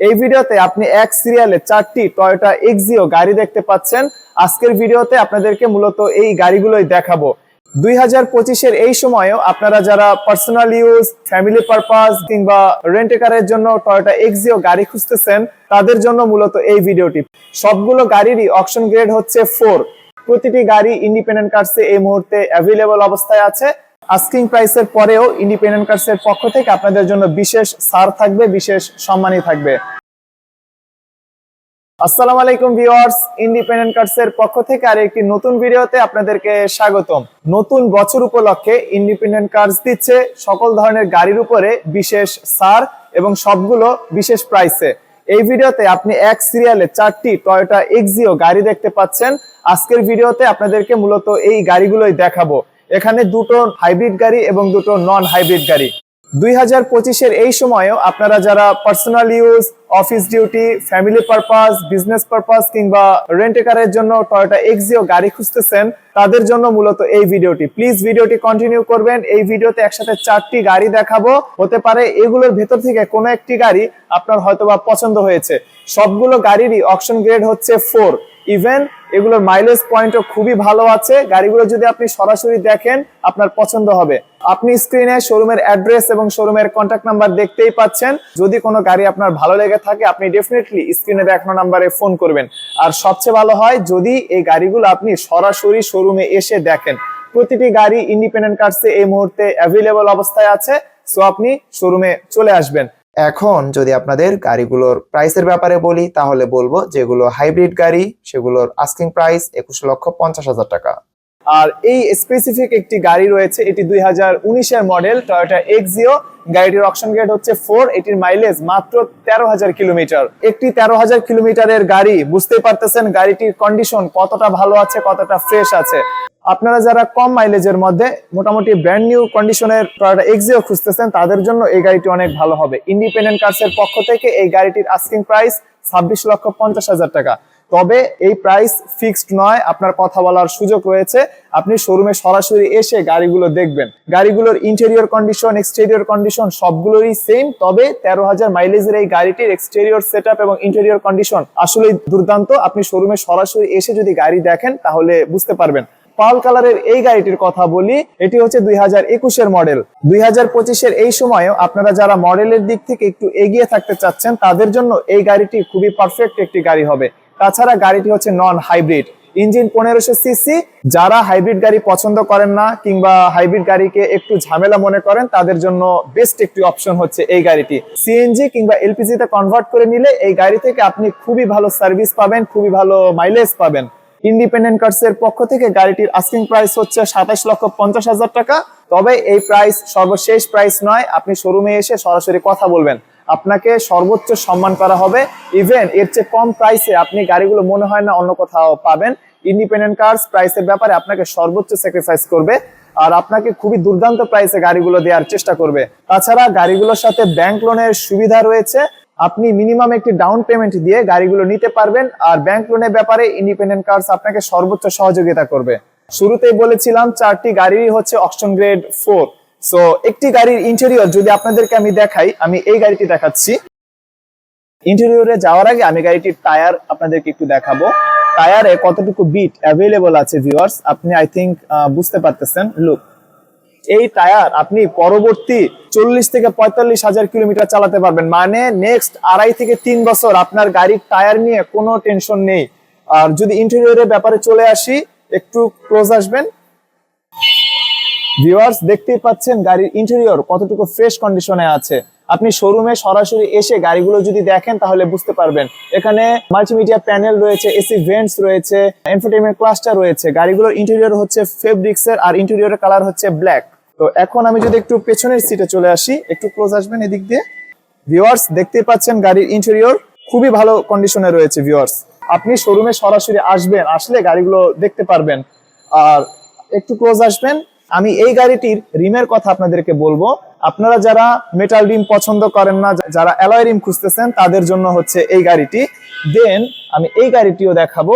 এই ভিডিওতে আপনি এক সিরিয়ালে চারটি টয়োটা এক্সিও গাড়ি দেখতে পাচ্ছেন। আজকের ভিডিওতে আপনাদেরকে মূলত এই গাড়িগুলোই দেখাবো। দুই হাজার পঁচিশের এই সময়েও আপনারা যারা পার্সোনাল ইউজ ফ্যামিলি পারপাস কিংবা রেন্টে কারের জন্য টয়োটা এক্সিও গাড়ি খুঁজতেছেন, তাদের জন্য মূলত এই ভিডিওটি। সবগুলো গাড়িরই অপশন গ্রেড হচ্ছে ফোর প্রতিটি গাড়ি ইন্ডিপেন্ডেন্ট কার্সে এই মুহূর্তে অ্যাভেলেবল অবস্থায় আছে। আস্কিং প্রাইসের পরেও ইন্ডিপেন্ডেন্ট কার্সের পক্ষ থেকে আপনাদের জন্য বিশেষ ছাড় থাকবে, বিশেষ সম্মানই থাকবে। আসসালামু আলাইকুম ভিউয়ার্স ইন্ডিপেন্ডেন্ট কার্স এর পক্ষ থেকে আর একটি নতুন ভিডিওতে আপনাদেরকে স্বাগতম। নতুন বছর উপলক্ষে ইন্ডিপেন্ডেন্ট কার্স দিচ্ছে সকল ধরনের গাড়ির উপরে বিশেষ ছাড় এবং সবগুলো বিশেষ প্রাইসে এই ভিডিওতে আপনি এক সিরিয়ালে চারটি টয়োটা এক্সিও গাড়ি দেখতে পাচ্ছেন। আজকের ভিডিওতে আপনাদেরকে মূলত এই গাড়িগুলোই দেখাবো। এখানে দুটো হাইব্রিড গাড়ি এবং দুটো নন হাইব্রিড গাড়ি। দুই হাজার পঁচিশের এই সময়েও আপনারা যারা personal use office duty family purpose business purpose কিংবা রেন্টে কারের জন্য টয়োটা এক্সিও গাড়ি খুঁজতেছেন, তাদের জন্য মূলত এই ভিডিওটি। প্লিজ ভিডিওটি কন্টিনিউ করবেন। এই ভিডিওতে একসাথে চারটি গাড়ি দেখাবো। হতে পারে এগুলোর ভেতর থেকে কোনো একটি গাড়ি আপনার হয়তোবা পছন্দ হয়েছে। সবগুলো গাড়িরই অপশন গ্রেড হচ্ছে ফোর ইভেন এগুলোর মাইলেজ পয়েন্টও খুবই ভালো আছে। গাড়িগুলো যদি আপনি সরাসরি দেখেন, আপনার পছন্দ হবে। আপনি স্ক্রিনে শোরুমের অ্যাড্রেস এবং শোরুমের কন্ট্যাক্ট নাম্বার দেখতেই পাচ্ছেন। যদি কোনো গাড়ি আপনার ভালো লেগে থাকে, আপনি ডেফিনেটলি স্ক্রিনে দেখানো নাম্বারে ফোন করবেন। আর সবচেয়ে ভালো হয়, যদি এই গাড়িগুলো আপনি সরাসরি শোরুমে এসে দেখেন। প্রতিটি গাড়ি ইন্ডিপেন্ডেন্ট কার্সে এই মুহূর্তে অ্যাভেলেবল অবস্থায় আছে। সো আপনি শোরুমে চলে আসবেন। এখন যদি আপনাদের গাড়িগুলোর প্রাইসের ব্যাপারে বলি, তাহলে বলব যেগুলো হাইব্রিড গাড়ি, সেগুলোর আস্কিং প্রাইস একুশ লক্ষ পঞ্চাশ হাজার টাকা। আর এই স্পেসিফিক একটি গাড়ি রয়েছে, এটি দুই হাজার উনিশের মডেল টয়োটা এক্সিও গাড়িটির অপশন গ্রেড হচ্ছে ফোর এটির মাইলেজ মাত্র তেরো হাজার কিলোমিটার। একটি তেরো হাজার কিলোমিটারের গাড়ি বুঝতেই পারতেছেন গাড়িটির কন্ডিশন কতটা ভালো আছে, কতটা ফ্রেশ আছে। আপনারা যারা কম মাইলেজের মধ্যে মোটামুটি ব্র্যান্ড নিউ কন্ডিশনের টয়োটা এক্সিও খুঁজতেছেন, তাদের জন্য এই গাড়িটি অনেক ভালো হবে। ইন্ডিপেন্ডেন্ট কার্সের পক্ষ থেকে এই গাড়িটির আস্কিং প্রাইস ছাব্বিশ লক্ষ পঞ্চাশ হাজার টাকা। তবে এই প্রাইস ফিক্সড নয়, আপনার কথা বলার সুযোগ রয়েছে। আপনি শোরুমে সরাসরি এসে গাড়িগুলো দেখবেন। গাড়িগুলোর ইন্টেরিয়র কন্ডিশন এক্সটেরিয়র কন্ডিশন সবগুলোরই সেম তবে তেরো হাজার মাইলেজের এই গাড়িটির এক্সটেরিয়র সেট এবং ইন্টেরিয়র কন্ডিশন আসলেই দুর্দান্ত। আপনি শোরুমে সরাসরি এসে যদি গাড়ি দেখেন, তাহলে বুঝতে পারবেন। পাল কালারের এই গাড়িটির কথা বলি, এটি হচ্ছে দুই হাজার একুশের মডেল দুই হাজার পঁচিশের এই সময়েও আপনারা যারা মডেলের দিক থেকে একটু এগিয়ে থাকতে চাচ্ছেন, তাদের জন্য এই গাড়িটি খুবই পারফেক্ট একটি গাড়ি হবে। তাছাড়া গাড়িটি হচ্ছে নন হাইব্রিড ইঞ্জিন পনেরোশো সিসি যারা হাইব্রিড গাড়ি পছন্দ করেন না কিংবা হাইব্রিড গাড়িকে একটু ঝামেলা মনে করেন, তাদের জন্য বেস্ট একটি অপশন হচ্ছে এই গাড়িটি। সিএনজি কিংবা এলপিজি তে কনভার্ট করে নিলে এই গাড়ি থেকে আপনি খুবই ভালো সার্ভিস পাবেন, খুবই ভালো মাইলেজ পাবেন। ইন্ডিপেন্ডেন্ট কার্স এর পক্ষ থেকে গাড়িটির আস্কিং প্রাইস হচ্ছে সাতাশ লক্ষ পঞ্চাশ হাজার টাকা। তবে এই প্রাইস সর্বশেষ প্রাইস নয়, আপনি শোরুমে এসে সরাসরি কথা বলবেন। আপনাকে সর্বোচ্চ সম্মান করা হবে। ইভেন এর চেয়ে কম প্রাইসে আপনি গাড়িগুলো মনে হয় না অন্য কোথাও পাবেন। ইন্ডিপেন্ডেন্ট কার্স প্রাইসের ব্যাপারে আপনাকে সর্বোচ্চ স্যাক্রিফাইস করবে আর আপনাকে খুবই দুর্দান্ত প্রাইসে গাড়িগুলো দেওয়ার চেষ্টা করবে। তাছাড়া গাড়িগুলোর সাথে ব্যাংক লোনের সুবিধা রয়েছে। আপনি মিনিমাম একটি ডাউন পেমেন্ট দিয়ে গাড়িগুলো নিতে পারবেন আর ব্যাংক লোনের ব্যাপারে ইন্ডিপেন্ডেন্ট কার্স আপনাকে সর্বোচ্চ সহযোগিতা করবে। শুরুতেই বলেছিলাম, চারটি গাড়িরই হচ্ছে অপশন গ্রেড ফোর সো একটি গাড়ির ইন্টেরিয়র যদি আপনাদেরকে আমি দেখাই, আমি এই গাড়িটি দেখাচ্ছি। ইন্টেরিয়রে যাওয়ার আগে আমি গাড়িটির টায়ার আপনাদেরকে একটু দেখাবো। টায়ারে কতটুকু বিট অ্যাভেলেবল আছে ভিউয়ার্স আপনি আই থিঙ্ক বুঝতে পারতেছেন। লুক এই টায়ার আপনি পরবর্তী চল্লিশ থেকে পঁয়তাল্লিশ হাজার কিলোমিটার চালাতে পারবেন। মানে নেক্সট আড়াই থেকে তিন বছর আপনার গাড়ির টায়ার নিয়ে কোনো টেনশন নেই। আর যদি ইন্টেরিয়রের ব্যাপারে চলে আসি, একটু ক্লোজ আসবেন। ভিউয়ার্স দেখতেই পাচ্ছেন গাড়ির ইন্টেরিয়র কতটুকু ফ্রেশ কন্ডিশনে আছে। আপনি শোরুমে সরাসরি এসে গাড়িগুলো যদি দেখেন, তাহলে বুঝতে পারবেন। এখানে মাল্টিমিডিয়া প্যানেল রয়েছে এসি ভেন্টস রয়েছে এনফোটেনমেন্ট ক্লাস্টার রয়েছে। গাড়িগুলোর ইন্টেরিয়র হচ্ছে ফেব্রিক্স এর, আর ইন্টেরিয়রের কালার হচ্ছে ব্ল্যাক তো এখন আমি যদি একটু পেছনের সিটে চলে আসি, একটু ক্লোজ আসবেন এদিক দিয়ে। ভিউয়ার্স দেখতেই পাচ্ছেন গাড়ির ইন্টেরিয়র খুবই ভালো কন্ডিশনে রয়েছে ভিউয়ার্স আপনি শোরুমে সরাসরি আসবেন, আসলে গাড়িগুলো দেখতে পারবেন। আর একটু ক্লোজ আসবেন আমি এই গাড়িটির রিমের কথা আপনাদেরকে বলব। আপনারা যারা মেটাল রিম পছন্দ করেন না যারা অ্যালয় রিম খুঁজতেছেন, তাদের জন্য হচ্ছে এই গাড়িটি। দেন আমি এই গাড়িটিও দেখাবো।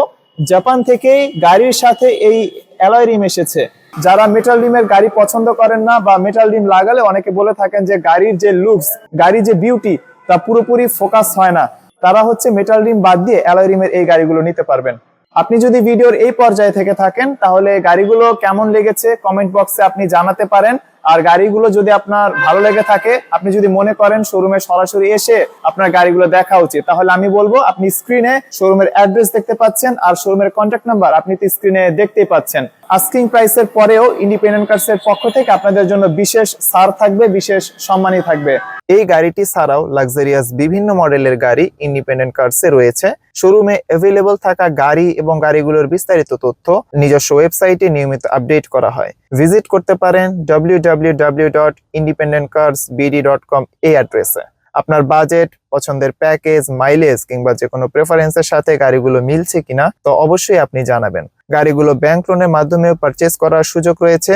জাপান থেকেই গাড়ির সাথে এই অ্যালয় রিম এসেছে। যারা মেটাল রিমের গাড়ি পছন্দ করেন না বা মেটাল রিম লাগালে অনেকে বলে থাকেন যে গাড়ির যে লুকস গাড়ির যে বিউটি তা পুরোপুরি ফোকাস হয় না। তারা হচ্ছে মেটাল রিম বাদ দিয়ে অ্যালয় রিমের এই গাড়িগুলো নিতে পারবেন। আপনি যদি ভিডিওর এই পর্যায়ে থেকে থাকেন, তাহলে গাড়িগুলো কেমন লেগেছে কমেন্ট বক্সে আপনি জানাতে পারেন। আর গাড়িগুলো যদি আপনার ভালো লেগে থাকে, আপনি যদি মনে করেন শোরুমে সরাসরি এসে আপনার গাড়িগুলো দেখা উচিত, তাহলে আমি বলব, আপনি স্ক্রিনে শোরুমের অ্যাড্রেস দেখতে পাচ্ছেন আর শোরুমের কন্ট্যাক্ট নাম্বার আপনি তো স্ক্রিনে দেখতেই পাচ্ছেন। আস্কিং প্রাইসের পরেও ইন্ডিপেন্ডেন্ট কার্স এর পক্ষ থেকে আপনাদের জন্য বিশেষ সার থাকবে, বিশেষ সম্মানই থাকবে। এই গাড়িটি ছাড়াও লাক্সারিয়াস বিভিন্ন মডেলের গাড়ি ইন্ডিপেন্ডেন্ট কার্সে রয়েছে। শোরুমে অ্যাভেলেবল থাকা গাড়ি এবং গাড়িগুলোর বিস্তারিত তথ্য নিজস্ব ওয়েবসাইটে নিয়মিত আপডেট করা হয়। ভিজিট করতে পারেন www.independentcarsbd.com এই অ্যাড্রেসে। আপনার বাজেট, পছন্দের প্যাকেজ মাইলেজ কিংবা যে কোনো প্রেফারেন্সের সাথে গাড়িগুলো মিলছে কিনা তো অবশ্যই আপনি জানাবেন। গাড়িগুলো ব্যাংক লোনের মাধ্যমে পারচেজ করার সুযোগ রয়েছে।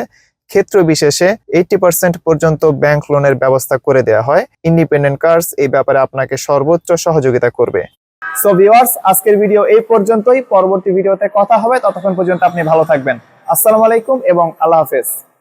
ক্ষেত্র বিশেষে এইটি পার্সেন্ট পর্যন্ত ব্যাংক লোনের ব্যবস্থা করে দেওয়া হয়। ইন্ডিপেন্ডেন্ট কার্স এই ব্যাপারে আপনাকে সর্বোচ্চ সহযোগিতা করবে। সো ভিউয়ার্স আজকের ভিডিও এই পর্যন্তই। পরবর্তী ভিডিওতে কথা হবে। ততক্ষণ পর্যন্ত আপনি ভালো থাকবেন। আসসালামু আলাইকুম এবং আল্লাহ হাফেজ।